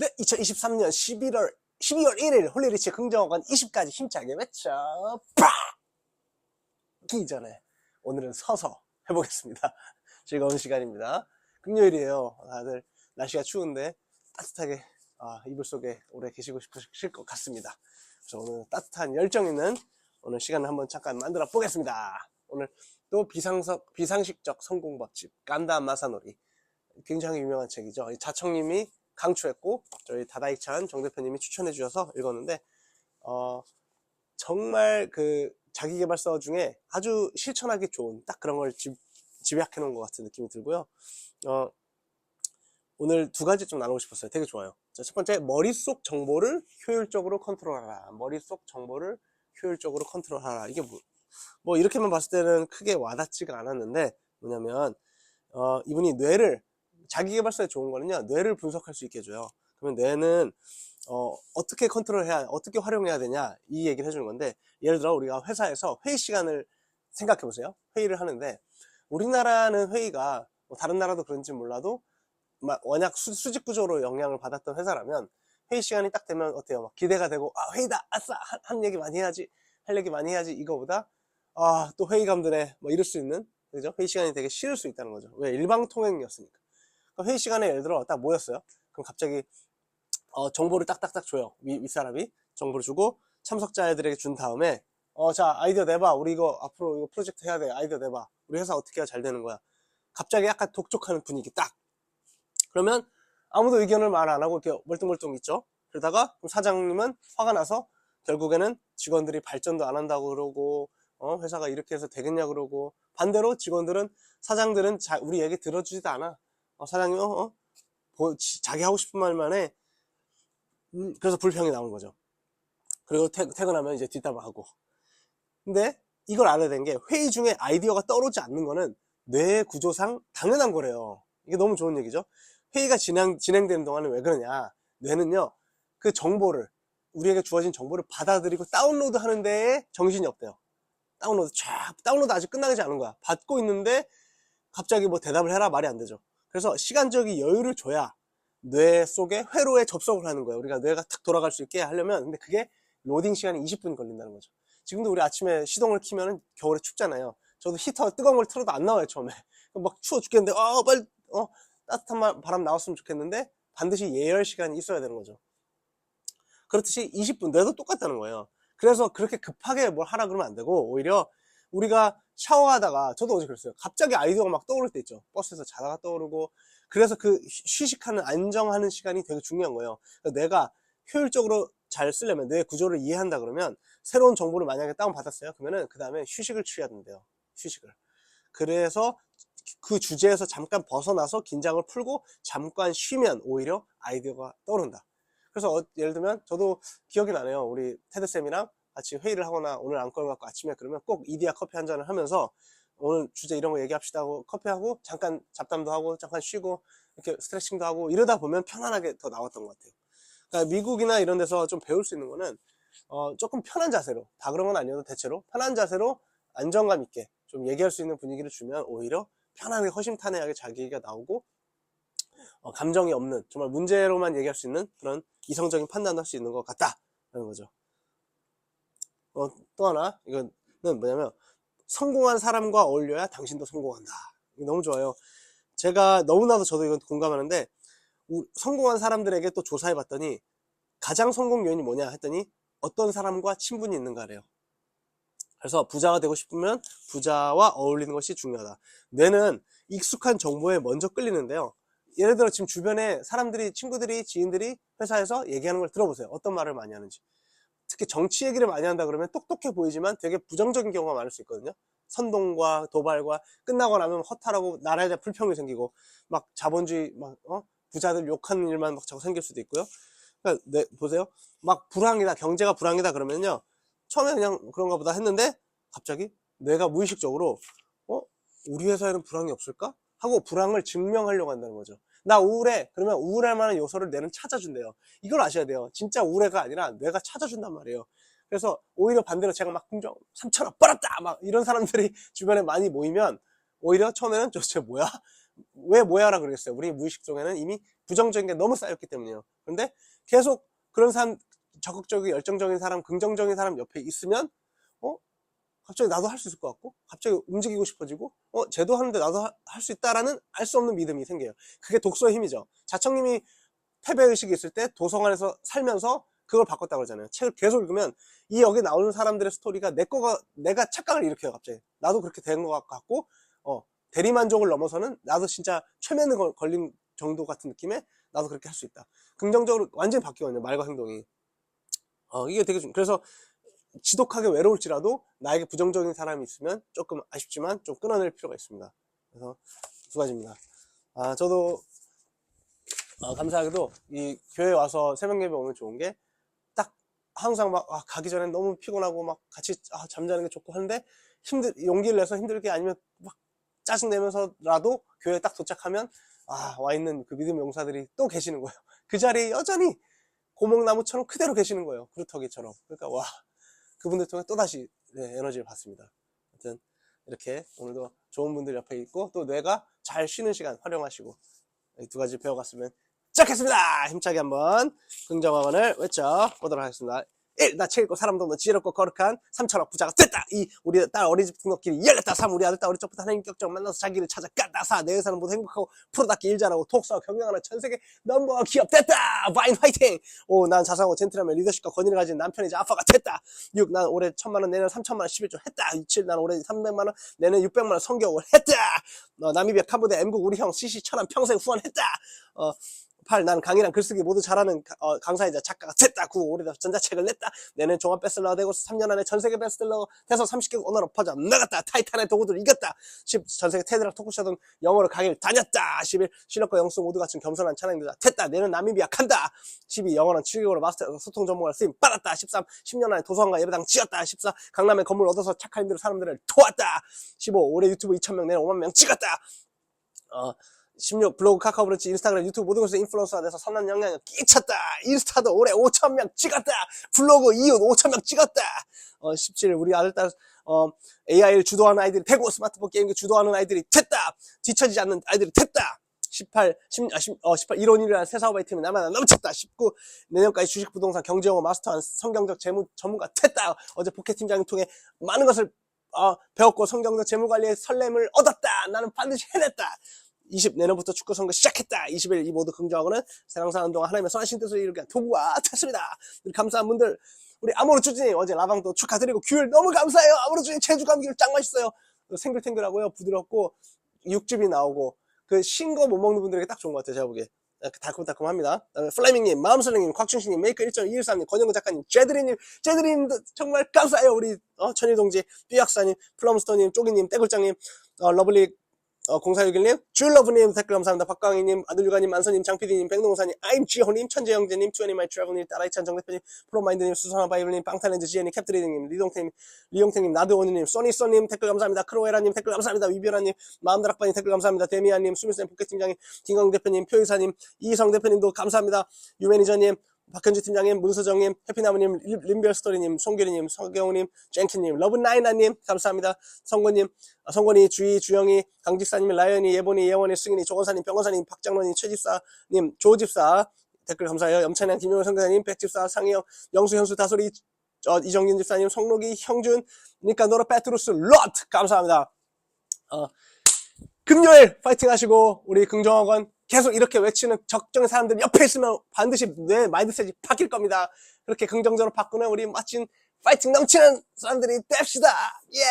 네, 2023년 11월 12월 1일 홀리리치 긍정어간 20까지 힘차게 외쳐 빡! 기 전에 오늘은 서서 해보겠습니다. 즐거운 시간입니다. 금요일이에요. 다들 날씨가 추운데 따뜻하게 아, 이불 속에 오래 계시고 싶으실 것 같습니다. 그래서 오늘 따뜻한 열정 있는 오늘 시간을 한번 잠깐 만들어 보겠습니다. 오늘 또 비상석, 비상식적 성공법집 깐다 마사놀이 굉장히 유명한 책이죠. 이 자청님이 강추했고 저희 다다이찬 정 대표님이 추천해 주셔서 읽었는데 어, 정말 그 자기계발서 중에 아주 실천하기 좋은 딱 그런 걸 집, 집약해 놓은 것 같은 느낌이 들고요. 어, 오늘 두 가지 좀 나누고 싶었어요. 되게 좋아요. 자, 첫 번째, 머릿속 정보를 효율적으로 컨트롤하라. 머릿속 정보를 효율적으로 컨트롤하라. 이게 뭐, 뭐 이렇게만 봤을 때는 크게 와닿지가 않았는데 뭐냐면 어, 이분이 뇌를 자기개발서에 좋은 거는요 뇌를 분석할 수 있게 해줘요. 그러면 뇌는 어, 어떻게 컨트롤해야 어떻게 활용해야 되냐 이 얘기를 해주는 건데 예를 들어 우리가 회사에서 회의 시간을 생각해 보세요. 회의를 하는데 우리나라는 회의가 뭐 다른 나라도 그런지 몰라도 수, 수직 구조로 영향을 받았던 회사라면 회의 시간이 딱 되면 어때요? 막 기대가 되고 아 회의다! 아싸! 한, 한 얘기 많이 해야지 할 얘기 많이 해야지 이거보다 아 또 회의감 드네 뭐 이럴 수 있는 그죠? 회의 시간이 되게 싫을 수 있다는 거죠. 왜? 일방통행이었으니까 회의 시간에 예를 들어 딱 모였어요. 그럼 갑자기 어, 정보를 딱딱딱 줘요. 위, 윗사람이 정보를 주고 참석자들에게 준 다음에 어, 자 아이디어 내봐. 우리 이거 앞으로 이거 프로젝트 해야 돼. 아이디어 내봐. 우리 회사 어떻게 해야 잘 되는 거야. 갑자기 약간 독촉하는 분위기 딱. 그러면 아무도 의견을 말 안 하고 이렇게 멀뚱멀뚱 있죠. 그러다가 사장님은 화가 나서 결국에는 직원들이 발전도 안 한다고 그러고 어, 회사가 이렇게 해서 되겠냐 그러고 반대로 직원들은 사장들은 자, 우리 얘기 들어주지도 않아. 어, 사장님, 어, 어? 자기 하고 싶은 말만 해. 음, 그래서 불평이 나오는 거죠. 그리고 퇴, 퇴근하면 이제 뒷담화하고. 근데 이걸 알아야 되는 게 회의 중에 아이디어가 떠오르지 않는 거는 뇌 구조상 당연한 거래요. 이게 너무 좋은 얘기죠. 회의가 진행, 진행되는 동안은 왜 그러냐. 뇌는요, 그 정보를, 우리에게 주어진 정보를 받아들이고 다운로드 하는 데에 정신이 없대요. 다운로드 쫙, 다운로드 아직 끝나지 않은 거야. 받고 있는데 갑자기 뭐 대답을 해라 말이 안 되죠. 그래서 시간적인 여유를 줘야 뇌 속에 회로에 접속을 하는 거예요. 우리가 뇌가 탁 돌아갈 수 있게 하려면 근데 그게 로딩 시간이 20분 걸린다는 거죠. 지금도 우리 아침에 시동을 키면 겨울에 춥잖아요. 저도 히터 뜨거운 걸 틀어도 안 나와요 처음에. 막 추워 죽겠는데 어 빨리 어 따뜻한 바람 나왔으면 좋겠는데 반드시 예열 시간이 있어야 되는 거죠. 그렇듯이 20분 뇌도 똑같다는 거예요. 그래서 그렇게 급하게 뭘 하라 그러면 안 되고 오히려 우리가 샤워하다가 저도 어제 그랬어요. 갑자기 아이디어가 막 떠오를 때 있죠. 버스에서 자다가 떠오르고 그래서 그 휴식하는 안정하는 시간이 되게 중요한 거예요. 내가 효율적으로 잘 쓰려면 뇌 구조를 이해한다 그러면 새로운 정보를 만약에 다운 받았어요. 그러면은 그 다음에 휴식을 취해야 된대요. 휴식을. 그래서 그 주제에서 잠깐 벗어나서 긴장을 풀고 잠깐 쉬면 오히려 아이디어가 떠오른다. 그래서 어- 예를 들면 저도 기억이 나네요. 우리 테드 쌤이랑 같이 회의를 하거나 오늘 안건 갖고 아침에 그러면 꼭 이디야 커피 한 잔을 하면서 오늘 주제 이런 거 얘기합시다 하고 커피하고 잠깐 잡담도 하고 잠깐 쉬고 이렇게 스트레칭도 하고 이러다 보면 편안하게 더 나왔던 것 같아요. 그러니까 미국이나 이런 데서 좀 배울 수 있는 거는 어, 조금 편한 자세로 다 그런 건 아니어도 대체로 편한 자세로 안정감 있게 좀 얘기할 수 있는 분위기를 주면 오히려 편하게 허심탄회하게 자기 얘기가 나오고 어, 감정이 없는 정말 문제로만 얘기할 수 있는 그런 이성적인 판단도 할 수 있는 것 같다라는 거죠. 어, 또 하나 이거는 뭐냐면 성공한 사람과 어울려야 당신도 성공한다. 너무 좋아요. 제가 너무나도 저도 이건 공감하는데 우- 성공한 사람들에게 또 조사해 봤더니 가장 성공 요인이 뭐냐 했더니 어떤 사람과 친분이 있는가래요. 그래서 부자가 되고 싶으면 부자와 어울리는 것이 중요하다. 뇌는 익숙한 정보에 먼저 끌리는데요. 예를 들어 지금 주변에 사람들이 친구들이 지인들이 회사에서 얘기하는 걸 들어보세요. 어떤 말을 많이 하는지. 특히 정치 얘기를 많이 한다 그러면 똑똑해 보이지만 되게 부정적인 경우가 많을 수 있거든요. 선동과 도발과 끝나고 나면 허탈하고 나라에 대한 불평이 생기고 막 자본주의 막 어? 부자들 욕하는 일만 막 자꾸 생길 수도 있고요. 그러니까 네, 보세요. 막 불황이다 경제가 불황이다 그러면요. 처음에 그냥 그런가 보다 했는데 갑자기 내가 무의식적으로 어 우리 회사에는 불황이 없을까 하고 불황을 증명하려고 한다는 거죠. 나 우울해. 그러면 우울할 만한 요소를 뇌는 찾아준대요. 이걸 아셔야 돼요. 진짜 우울해가 아니라 뇌가 찾아준단 말이에요. 그래서 오히려 반대로 제가 막 긍정 3천원 벌었다 막 이런 사람들이 주변에 많이 모이면 오히려 처음에는 저쟤 뭐야 왜 뭐야라 그러겠어요. 우리 무의식 속에는 이미 부정적인 게 너무 쌓였기 때문이에요. 그런데 계속 그런 사람, 적극적이고 열정적인 사람, 긍정적인 사람 옆에 있으면, 어? 갑자기 나도 할 수 있을 것 같고, 갑자기 움직이고 싶어지고, 어? 쟤도 하는데 나도 할 수 있다라는 알 수 없는 믿음이 생겨요. 그게 독서의 힘이죠. 자청님이 패배의식이 있을 때 도서관에서 살면서 그걸 바꿨다고 그러잖아요. 책을 계속 읽으면 이 여기 나오는 사람들의 스토리가 내 거가, 내가 착각을 일으켜요, 갑자기. 나도 그렇게 된 것 같고, 어, 대리만족을 넘어서는 나도 진짜 최면에 걸- 걸린 정도 같은 느낌에 나도 그렇게 할 수 있다. 긍정적으로 완전히 바뀌거든요, 말과 행동이. 어, 이게 되게 좀, 그래서 지독하게 외로울지라도 나에게 부정적인 사람이 있으면 조금 아쉽지만 좀 끊어낼 필요가 있습니다. 그래서 두 가지입니다. 아, 저도 어, 감사하게도 이 교회 와서 새벽 예배 오면 좋은 게 딱 항상 막 아, 가기 전에 너무 피곤하고 막 같이 아, 잠자는 게 좋고 하는데 힘들 용기를 내서 힘들게 아니면 막 짜증 내면서라도 교회에 딱 도착하면 아, 와 있는 그 믿음 용사들이 또 계시는 거예요. 그 자리에 여전히 고목나무처럼 그대로 계시는 거예요. 그루터기처럼. 그러니까 와 그분들 통해 또 다시 네, 에너지를 받습니다. 하여튼 이렇게 오늘도 좋은 분들 옆에 있고 또 뇌가 잘 쉬는 시간 활용하시고 이두 가지 배워갔으면 시작했습니다. 힘차게 한번 긍정학원을 외쳐보도록 하겠습니다. 1. 나책 읽고 사람도 너 지혜롭고 거룩한 3천억 부자가 됐다. 2. 우리 딸 어린이집 등록길이 열렸다. 3. 우리 아들 딸 어릴 적부터 하나님 격정 만나서 자기를 찾아갔다. 4. 내 회사는 모두 행복하고 프로답게 일 잘하고 독서 경영하는 전세계 넘버원 기업 됐다. 바인 화이팅! 5. 난 자상하고 젠틀하며 리더십과 권위를 가진 남편이자 아빠가 됐다. 6. 난 올해 천만 원 내년 3천만 원 11조 했다. 7. 난 올해 300만 원 내년 600만 원 성경을 했다. 어, 나미비아 캄보디아 엠국 우리 형 CC 천안 평생 후원했다. 어, 8. 나는 강의랑 글쓰기 모두 잘하는 가- 어, 강사이자 작가가 됐다. 9. 올해 전자책을 냈다. 내년 종합 베스트셀러가 되고 3년 안에 전 세계 베스트셀러 돼서 30개국 언어로 퍼져 나갔다. 타이탄의 도구들을 이겼다. 10. 전 세계 테드락 토크쇼든 영어로 강의를 다녔다. 11. 실력과 영수 모두 갖춘 겸손한 찬양자 됐다. 내년 나미비아 간다. 12. 영어는 7개월로 마스터 소통 전문가 쓰임 받았다. 13. 10년 안에 도서관과 예배당 지었다. 14. 강남에 건물 얻어서 착한 힘들어 사람들을 도왔다. 15. 올해 유튜브 2,000명 내년 5만 명 찍었다. 어, 16 블로그 카카오 브런치 인스타그램 유튜브 모든 것에서 인플루언서가 돼서 선한 영향을 끼쳤다 인스타도 올해 5천명 찍었다 블로그 이웃 5천명 찍었다 어, 17 우리 아들 딸 어, AI를 주도하는 아이들이 되고 스마트폰 게임기 주도하는 아이들이 됐다 뒤처지지 않는 아이들이 됐다 18, 10, 아, 10, 어, 18, 이론이라는 새 사업 아이템이 나만 넘쳤다. 19, 내년까지 주식, 부동산, 경제영어 마스터한 성경적 재무 전문가 됐다. 어제 포켓 팀장을 통해 많은 것을 어, 배웠고 성경적 재무 관리에 설렘을 얻었다. 나는 반드시 해냈다. 20 내년부터 축구 선거 시작했다. 21이 모두 긍정하고는 세상사 운동과 하나님의 선하신 뜻을 도구가 됐습니다. 우리 감사한 분들 우리 아모르 주진님 어제 라방도 축하드리고 귤 너무 감사해요. 아모르 주진 제주 감귤 짱 맛있어요. 생글탱글하고요. 부드럽고 육즙이 나오고 그 신거 못 먹는 분들에게 딱 좋은 것 같아요. 제가 보기에. 그 달콤달콤합니다. 그다음에 플레밍님, 마음솔랭님, 곽춘신님, 메이커 1.213님, 권영근 작가님, 제드리님, 제드리님도 정말 감사해요. 우리 어, 천일동지, 삐약사님, 플럼스터님, 쪼기님, 떼굴장님, 어, 러블리 어, 0461님, 줄러브님 댓글 감사합니다. 박광희님, 아들유가님, 만선님, 장PD님, 백농사님, 아임지호님, 천재영재님, 투애니 마이 트래블님, 따라이찬 정대표님, 프로마인드님, 수선화 바이블님, 방탄렌즈 지엔님, 캡트리딩님, 리동태님, 리용태님, 나드원님, 소니쏘님 댓글 감사합니다. 크로에라님 댓글 감사합니다. 위비라님, 마음다락바님 댓글 감사합니다. 데미안님, 수미쌤 포켓팀장님, 김광 대표님, 표의사님, 이성 대표님도 감사합니다. 유매니저님, 박현주 팀장님, 문수정님, 해피나무님, 림- 림별스토리님, 송규리님, 서경우님, jen키님, 러브나이나님, 감사합니다. 성권님, 아, 성권이, 주희, 주영이, 강집사님, 라이언이, 예본이, 예원이, 승인이, 조건사님, 병건사님, 박장론이, 최집사님, 조집사, 댓글 감사해요. 염찬양, 김용호 선교사님, 백집사, 상희영, 영수, 현수, 다솔이, 어, 이정균 집사님, 송록이, 형준, 니카노르, 페트루스, 롯! 감사합니다. 어, 금요일 파이팅 하시고, 우리 긍정학원 계속 이렇게 외치는 적정의 사람들 옆에 있으면 반드시 뇌 마인드셋이 바뀔 겁니다. 그렇게 긍정적으로 바꾸는 우리 멋진 파이팅 넘치는 사람들이 됩시다. 예.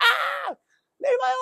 아! 내일 봐요.